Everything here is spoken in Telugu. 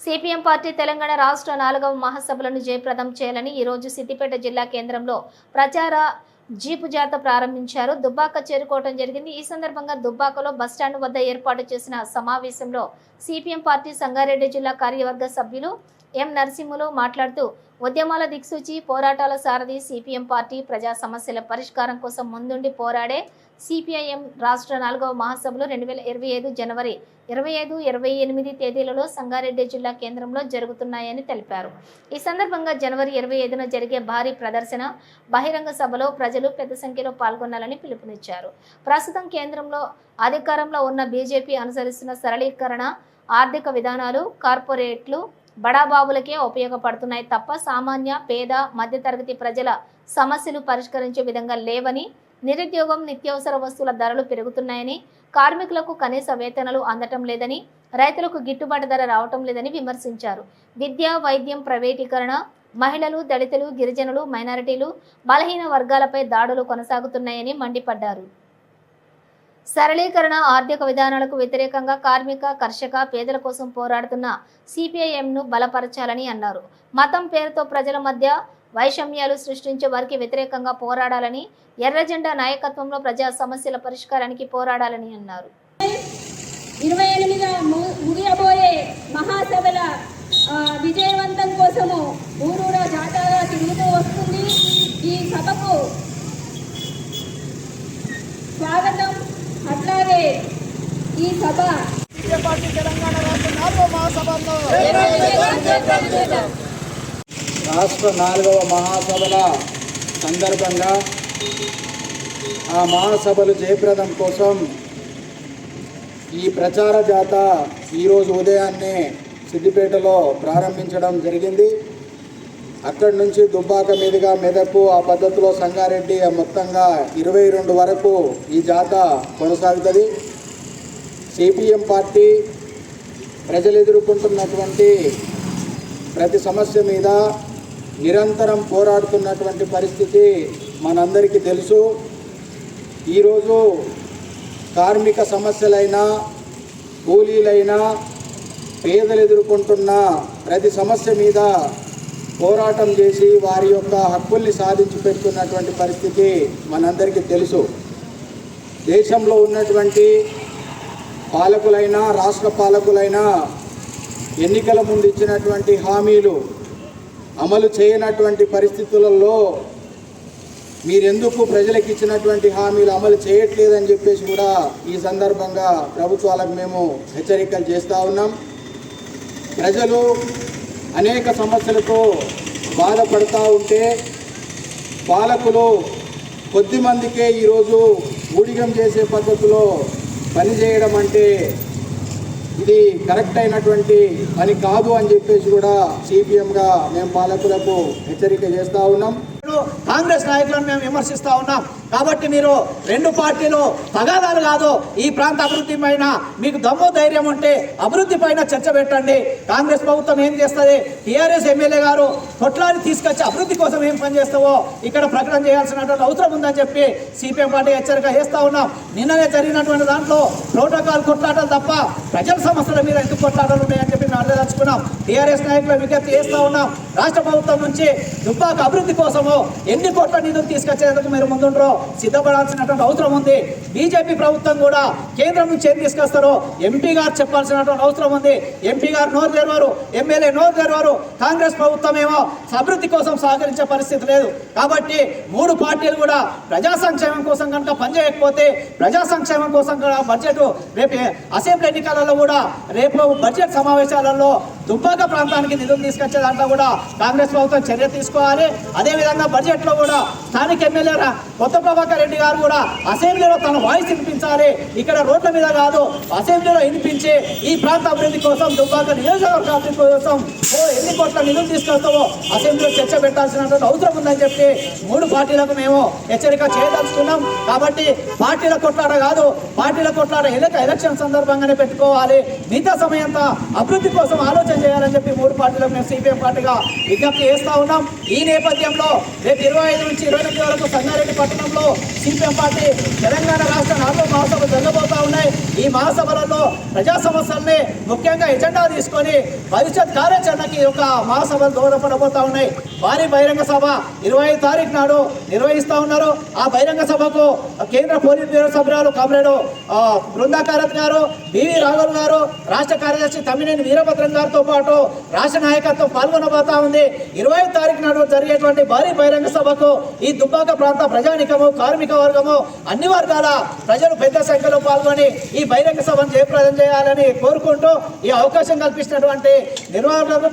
సిపిఎం పార్టీ తెలంగాణ రాష్ట్ర నాలుగవ మహాసభలను జయప్రదం చేయాలని ఈ రోజు సిద్దిపేట జిల్లా కేంద్రంలో ప్రచార జీపు జాత ప్రారంభించారు. దుబ్బాక చేరుకోవడం జరిగింది. ఈ సందర్భంగా దుబ్బాకలో బస్టాండ్ వద్ద ఏర్పాటు చేసిన సమావేశంలో సిపిఎం పార్టీ సంగారెడ్డి జిల్లా కార్యవర్గ సభ్యులు ఎం నరసింహులు మాట్లాడుతూ ఉద్యమాల దిక్సూచి పోరాటాల సారథి సిపిఎం పార్టీ ప్రజా సమస్యల పరిష్కారం కోసం ముందుండి పోరాడే సిపిఐఎం రాష్ట్ర నాలుగవ మహాసభలు రెండు వేల ఇరవై ఐదు జనవరి ఇరవై ఐదు ఇరవై ఎనిమిది తేదీలలో సంగారెడ్డి జిల్లా కేంద్రంలో జరుగుతున్నాయని తెలిపారు. ఈ సందర్భంగా జనవరి ఇరవై ఐదున జరిగే భారీ ప్రదర్శన బహిరంగ సభలో ప్రజలు పెద్ద సంఖ్యలో పాల్గొనాలని పిలుపునిచ్చారు. ప్రస్తుతం కేంద్రంలో అధికారంలో ఉన్న బీజేపీ అనుసరిస్తున్న సరళీకరణ ఆర్థిక విధానాలు కార్పొరేట్లు బడాబాబులకే ఉపయోగపడుతున్నాయి తప్ప సామాన్య పేద మధ్యతరగతి ప్రజల సమస్యలు పరిష్కరించే విధంగా లేవని నిరుద్యోగం నిత్యావసర వస్తువుల ధరలు పెరుగుతున్నాయని కార్మికులకు కనీస వేతనాలు అందటం లేదని రైతులకు గిట్టుబాటు ధర రావటం లేదని విమర్శించారు. విద్య వైద్యం ప్రైవేటీకరణ మహిళలు దళితులు గిరిజనులు మైనారిటీలు బలహీన వర్గాలపై దాడులు కొనసాగుతున్నాయని మండిపడ్డారు. సరళీకరణ ఆర్థిక విధానాలకు వ్యతిరేకంగా కార్మిక కర్షక పేదల కోసం పోరాడుతున్న సిపిఐఎంను బలపరచాలని అన్నారు. మతం పేరుతో ప్రజల మధ్య వైషమ్యాలు సృష్టించే వారికి వ్యతిరేకంగా పోరాడాలని ఎర్రజెండా నాయకత్వంలో ప్రజా సమస్యల పరిష్కారానికి పోరాడాలని అన్నారు. ఇరవై ఎనిమిది ముగియబోయే మహాసభల విజయవంతం కోసము ఊరూరా జాతరగా తిరుగుతూ వస్తుంది. ఈ సభకు ఈ సభ బీజేపీ పార్టీ తెలంగాణ రాష్ట్ర నాలుగవ మహాసభల్లో రాష్ట్ర నాలుగవ మహాసభల సందర్భంగా ఆ మహాసభలు జయప్రదం కోసం ఈ ప్రచార జాత ఈరోజు ఉదయాన్నే సిద్దిపేటలో ప్రారంభించడం జరిగింది. అక్కడి నుంచి దుబ్బాక మీదుగా మెదకు ఆ పద్ధతిలో సంగారెడ్డి మొత్తంగా ఇరవై రెండు వరకు ఈ జాత కొనసాగుతుంది. సిపిఎం పార్టీ ప్రజలు ఎదుర్కొంటున్నటువంటి ప్రతి సమస్య మీద నిరంతరం పోరాడుతున్నటువంటి పరిస్థితి మనందరికీ తెలుసు. ఈరోజు కార్మిక సమస్యలైనా కూలీలైనా పేదలు ఎదుర్కొంటున్న ప్రతి సమస్య మీద పోరాటం చేసి వారి యొక్క హక్కుల్ని సాధించి పెడుతున్నటువంటి పరిస్థితి మనందరికీ తెలుసు. దేశంలో ఉన్నటువంటి పాలకులైనా రాష్ట్ర పాలకులైనా ఎన్నికల ముందు ఇచ్చినటువంటి హామీలు అమలు చేయనటువంటి పరిస్థితులలో మీరెందుకు ప్రజలకు ఇచ్చినటువంటి హామీలు అమలు చేయట్లేదని చెప్పేసి కూడా ఈ సందర్భంగా ప్రభుత్వాలకు మేము హెచ్చరికలు చేస్తూ ఉన్నాం. ప్రజలు అనేక సమస్యలతో బాధపడుతూ ఉంటే పాలకులు కొద్దిమందికే ఈరోజు ఊడిగం చేసే పద్ధతిలో పనిచేయడం అంటే ఇది కరెక్ట్ అయినటువంటి పని కాదు అని చెప్పేసి కూడా సిపిఎంగా మేము పాలకులకు హెచ్చరిక చేస్తూ ఉన్నాం. కాంగ్రెస్ నాయకులను మేము విమర్శిస్తా ఉన్నాం. కాబట్టి మీరు రెండు పార్టీలు తగాదాలు కాదు ఈ ప్రాంత అభివృద్ధి పైన మీకు దమ్ము ధైర్యం ఉంటే అభివృద్ధి పైన చర్చ పెట్టండి. కాంగ్రెస్ ప్రభుత్వం ఏం చేస్తుంది? టీఆర్ఎస్ ఎమ్మెల్యే గారు కొట్లాని తీసుకొచ్చి అభివృద్ధి కోసం ఏం పని చేస్తావో ఇక్కడ ప్రకటన చేయాల్సినటువంటి అవసరం ఉందని చెప్పి సిపిఎం పార్టీ హెచ్చరిక చేస్తా ఉన్నాం. నిన్ననే జరిగినటువంటి దాంట్లో ప్రోటోకాల్ కొట్లాటలు తప్ప ప్రజల సమస్యల మీద ఎందుకు కొట్లాటలు ఉన్నాయని చెప్పి మేము అర్థదలుచుకున్నాం టీఆర్ఎస్ నాయకులు విజ్ఞప్తి చేస్తా ఉన్నాం. రాష్ట్ర ప్రభుత్వం నుంచి దుబ్బాక అభివృద్ధి కోసము ఎన్ని కోట్ల నిధులు తీసుకొచ్చేందుకు మీరు ముందుండ్రో సిద్ధపడాల్సినటువంటి అవసరం ఉంది. బీజేపీ ప్రభుత్వం కూడా కేంద్రం నుంచి ఏం తీసుకొస్తారో ఎంపీ గారు చెప్పాల్సినటువంటి అవసరం ఉంది. ఎంపీ గారు నోరు తెరవారు ఎమ్మెల్యే నోరు తెరవారు కాంగ్రెస్ ప్రభుత్వం ఏమో అభివృద్ధి కోసం సహకరించే పరిస్థితి లేదు. కాబట్టి మూడు పార్టీలు కూడా ప్రజా సంక్షేమం కోసం కనుక పనిచేయకపోతే ప్రజా సంక్షేమం కోసం కూడా బడ్జెట్ రేపు అసెంబ్లీ ఎన్నికలలో కూడా రేపు బడ్జెట్ సమావేశాలలో దుబ్బాక ప్రాంతానికి నిధులు తీసుకొచ్చే దాంట్లో కూడా కాంగ్రెస్ ప్రభుత్వం చర్య తీసుకోవాలి. అదేవిధంగా బడ్జెట్లో కూడా స్థానిక ఎమ్మెల్యే రా- కొత్త ప్రభాకర్ రెడ్డి గారు కూడా అసెంబ్లీలో తన వాయిస్ వినిపించాలి. ఇక్కడ రోడ్ల మీద కాదు అసెంబ్లీలో వినిపించి ఈ ప్రాంత అభివృద్ధి కోసం దుబ్బాక నియోజకవర్గ అభివృద్ధి కోసం ఓ ఎన్ని కోట్ల నిధులు తీసుకొస్తామో అసెంబ్లీలో చర్చ పెట్టాల్సినటువంటి అవసరం ఉందని చెప్పి మూడు పార్టీలకు మేము హెచ్చరిక చేయదలుచుకున్నాం. కాబట్టి పార్టీల కొట్లాట కాదు పార్టీల కొట్లాట ఎలక ఎలక్షన్ సందర్భంగానే పెట్టుకోవాలి. మిగతా సమయంతా అభివృద్ధి కోసం ఆలోచన చేయాలని చెప్పి మూడు పార్టీలకు మేము సిపిఎం పార్టీగా విజ్ఞప్తి చేస్తా ఉన్నాం. ఈ నేపథ్యంలో రేపు ఇరవై ఐదు నుంచి ఇరవై ఎనిమిది వరకు సంగారెడ్డి పట్టణంలో సిపిఎం పార్టీ తెలంగాణ రాష్ట్ర నాలుగో మహాసభలు జరగబోతా ఉన్నాయి. ఈ మహాసభలలో ప్రజా సమస్యల్ని ముఖ్యంగా ఎజెండా తీసుకొని భవిష్యత్ కార్యాచరణకి ఒక మహాసభలు దూరపడబోతా ఉన్నాయి. భారీ బహిరంగ సభ ఇరవై తారీఖు నాడు నిర్వహిస్తా ఉన్నారు. ఆ బహిరంగ సభకు కేంద్ర పోలీస్ బ్యూరో సభ్యురాలు కామ్రేడు బృందాకారత్ గారు బివి రాఘవ్ గారు రాష్ట్ర కార్యదర్శి తమ్మినేని వీరభద్రం గారితో పాటు రాష్ట్ర నాయకత్వం పాల్గొనబోతా ఉంది. ఇరవై తారీఖు నాడు జరిగేటువంటి భారీ బహిరంగ సభకు ఈ దుబ్బాక ప్రాంత ప్రజానికం వర్గము కార్మిక వర్గము అన్ని వర్గాల ప్రజలు పెద్ద సంఖ్యలో పాల్గొని ఈ బహిరంగ సభను జయప్రదం చేయాలని కోరుకుంటూ ఈ అవకాశం కల్పించినటువంటి నిర్వాహకులకు